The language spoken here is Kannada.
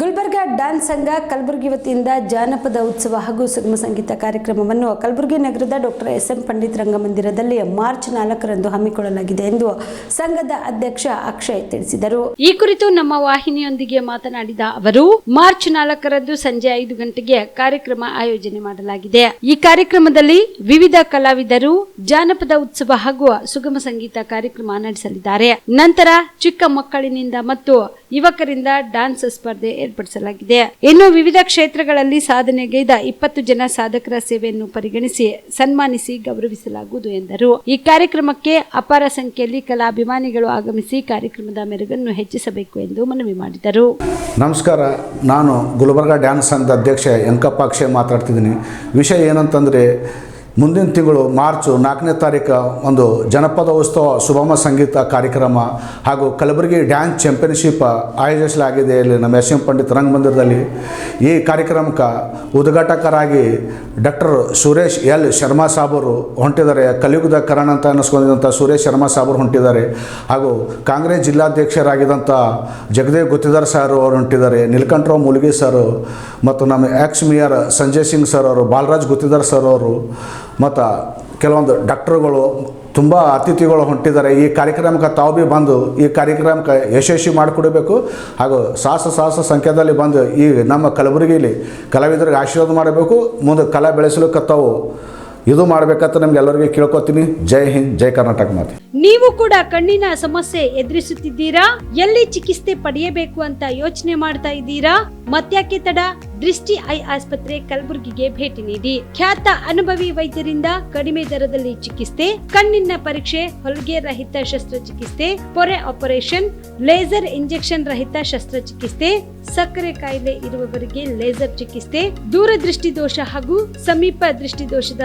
ಗುಲ್ಬರ್ಗ ಡ್ಯಾನ್ಸ್ ಸಂಘ ಕಲಬುರಗಿ ವತಿಯಿಂದ ಜಾನಪದ ಉತ್ಸವ ಹಾಗೂ ಸುಗಮ ಸಂಗೀತ ಕಾರ್ಯಕ್ರಮವನ್ನು ಕಲಬುರಗಿ ನಗರದ ಡಾಕ್ಟರ್ ಎಸ್ ಎಂ ಪಂಡಿತ್ ರಂಗಮಂದಿರದಲ್ಲಿ ಮಾರ್ಚ್ ನಾಲ್ಕರಂದು ಹಮ್ಮಿಕೊಳ್ಳಲಾಗಿದೆ ಎಂದು ಸಂಘದ ಅಧ್ಯಕ್ಷ ಅಕ್ಷಯ್ ತಿಳಿಸಿದರು. ಈ ಕುರಿತು ನಮ್ಮ ವಾಹಿನಿಯೊಂದಿಗೆ ಮಾತನಾಡಿದ ಅವರು, ಮಾರ್ಚ್ ನಾಲ್ಕರಂದು ಸಂಜೆ ಐದು ಗಂಟೆಗೆ ಕಾರ್ಯಕ್ರಮ ಆಯೋಜನೆ ಮಾಡಲಾಗಿದೆ. ಈ ಕಾರ್ಯಕ್ರಮದಲ್ಲಿ ವಿವಿಧ ಕಲಾವಿದರು, ಜಾನಪದ ಉತ್ಸವ ಹಾಗೂ ಸುಗಮ ಸಂಗೀತ ಕಾರ್ಯಕ್ರಮ ನಡೆಸಲಿದ್ದಾರೆ. ನಂತರ ಚಿಕ್ಕ ಮಕ್ಕಳಿನಿಂದ ಮತ್ತು ಯುವಕರಿಂದ ಡ್ಯಾನ್ಸ್ ಸ್ಪರ್ಧೆ ಏರ್ಪಡಿಸಲಾಗಿದೆ. ಇನ್ನು ವಿವಿಧ ಕ್ಷೇತ್ರಗಳಲ್ಲಿ ಸಾಧನೆಗೈದ ಇಪ್ಪತ್ತು ಜನ ಸಾಧಕರ ಸೇವೆಯನ್ನು ಪರಿಗಣಿಸಿ ಸನ್ಮಾನಿಸಿ ಗೌರವಿಸಲಾಗುವುದು ಎಂದರು. ಈ ಕಾರ್ಯಕ್ರಮಕ್ಕೆ ಅಪಾರ ಸಂಖ್ಯೆಯಲ್ಲಿ ಕಲಾಭಿಮಾನಿಗಳು ಆಗಮಿಸಿ ಕಾರ್ಯಕ್ರಮದ ಮೆರುಗನ್ನು ಹೆಚ್ಚಿಸಬೇಕು ಎಂದು ಮನವಿ ಮಾಡಿದರು. ನಮಸ್ಕಾರ. ನಾನು ಗುಲ್ಬರ್ಗ ಡ್ಯಾನ್ಸ್ ಸಂಘದ ಅಧ್ಯಕ್ಷ ಎಂಕಪ್ಪ ಅಕ್ಷಯ್ ಮಾತಾಡ್ತಿದ್ದೀನಿ. ವಿಷಯ ಏನಂತಂದರೆ ಮುಂದಿನ ತಿಂಗಳು ಮಾರ್ಚು ನಾಲ್ಕನೇ ತಾರೀಕು ಒಂದು ಜನಪದ ಉತ್ಸವ ಸುಗಮ ಸಂಗೀತ ಕಾರ್ಯಕ್ರಮ ಹಾಗೂ ಕಲಬುರಗಿ ಡ್ಯಾನ್ಸ್ ಚಾಂಪಿಯನ್ಶಿಪ್ ಆಯೋಜಿಸಲಾಗಿದೆ. ಇಲ್ಲಿ ನಮ್ಮ ಎಸ್ ಎಂ ಪಂಡಿತ್ ರಂಗಮಂದಿರದಲ್ಲಿ ಈ ಕಾರ್ಯಕ್ರಮಕ್ಕೆ ಉದ್ಘಾಟಕರಾಗಿ ಡಾಕ್ಟರ್ ಸುರೇಶ್ ಎಲ್ ಶರ್ಮಾ ಸಾಬರು ಹೊಂಟಿದ್ದಾರೆ. ಕಲಿಯುಗದ ಕರಣ ಅಂತ ಅನ್ನಿಸ್ಕೊಂಡಿದ್ದಂಥ ಸುರೇಶ್ ಶರ್ಮಾ ಸಾಬರು ಹೊಂಟಿದ್ದಾರೆ. ಹಾಗೂ ಕಾಂಗ್ರೆಸ್ ಜಿಲ್ಲಾಧ್ಯಕ್ಷರಾಗಿದ್ದಂಥ ಜಗದೇವ್ ಗುತ್ತಿದಾರ್ ಸರ್ ಅವರು ಹೊಂಟಿದ್ದಾರೆ. ನೀಲಕಂಠರಾವ್ ಮುಲ್ಗಿ ಸರ್ ಮತ್ತು ನಮ್ಮ ex mayor Sanjay Singh sir ಅವರು, ಬಾಲರಾಜ್ ಗುತ್ತಿದಾರ್ ಸರ್ ಅವರು ಮತ್ತು ಕೆಲವೊಂದು ಡಾಕ್ಟರ್ಗಳು ತುಂಬ ಅತಿಥಿಗಳು ಹೊಂಟಿದ್ದಾರೆ. ಈ ಕಾರ್ಯಕ್ರಮಕ್ಕೆ ತಾವು ಭೀ ಬಂದು ಈ ಕಾರ್ಯಕ್ರಮಕ್ಕೆ ಯಶಸ್ವಿ ಮಾಡಿಕೊಡಬೇಕು. ಹಾಗೂ ಸಾಹಸ ಸಾಹಸ ಸಂಖ್ಯೆಯಲ್ಲಿ ಬಂದು ಈ ನಮ್ಮ ಕಲಬುರಗಿಲಿ ಕಲಾವಿದರಿಗೆ ಆಶೀರ್ವಾದ ಮಾಡಬೇಕು. ಮುಂದೆ ಕಲಾ ಬೆಳೆಸಲಿಕ್ಕೆ ತಾವು ಇದು ಮಾಡ್ಬೇಕಂತ ನಮ್ಗೆ ಎಲ್ಲರಿಗೂ ಕೇಳ್ಕೊತೀನಿ. ಜೈ ಹಿಂದ್, ಜೈ ಕರ್ನಾಟಕ ಮಾತೆ. ನೀವು ಕೂಡ ಕಣ್ಣಿನ ಸಮಸ್ಯೆ ಎದುರಿಸುತ್ತಿದ್ದೀರಾ? ಎಲ್ಲಿ ಚಿಕಿತ್ಸೆ ಪಡೆಯಬೇಕು ಅಂತ ಯೋಚನೆ ಮಾಡ್ತಾ ಇದ್ದೀರಾ? ಮತ್ಯಾಕೆ ತಡ? ದೃಷ್ಟಿ ಐ ಆಸ್ಪತ್ರೆ ಕಲಬುರಗಿಗೆ ಭೇಟಿ ನೀಡಿ. ಖ್ಯಾತ ಅನುಭವಿ ವೈದ್ಯರಿಂದ ಕಡಿಮೆ ದರದಲ್ಲಿ ಚಿಕಿತ್ಸೆ, ಕಣ್ಣಿನ ಪರೀಕ್ಷೆ, ಹೊಲಿಗೆ ರಹಿತ ಶಸ್ತ್ರಚಿಕಿತ್ಸೆ, ಪೊರೆ ಆಪರೇಷನ್, ಲೇಸರ್ ಇಂಜೆಕ್ಷನ್ ರಹಿತ ಶಸ್ತ್ರಚಿಕಿತ್ಸೆ, ಸಕ್ಕರೆ ಕಾಯಿಲೆ ಇರುವವರಿಗೆ ಲೇಸರ್ ಚಿಕಿತ್ಸೆ ದೂರದೃಷ್ಟಿ ದೋಷ ಹಾಗೂ ಸಮೀಪ ದೃಷ್ಟಿ ದೋಷದ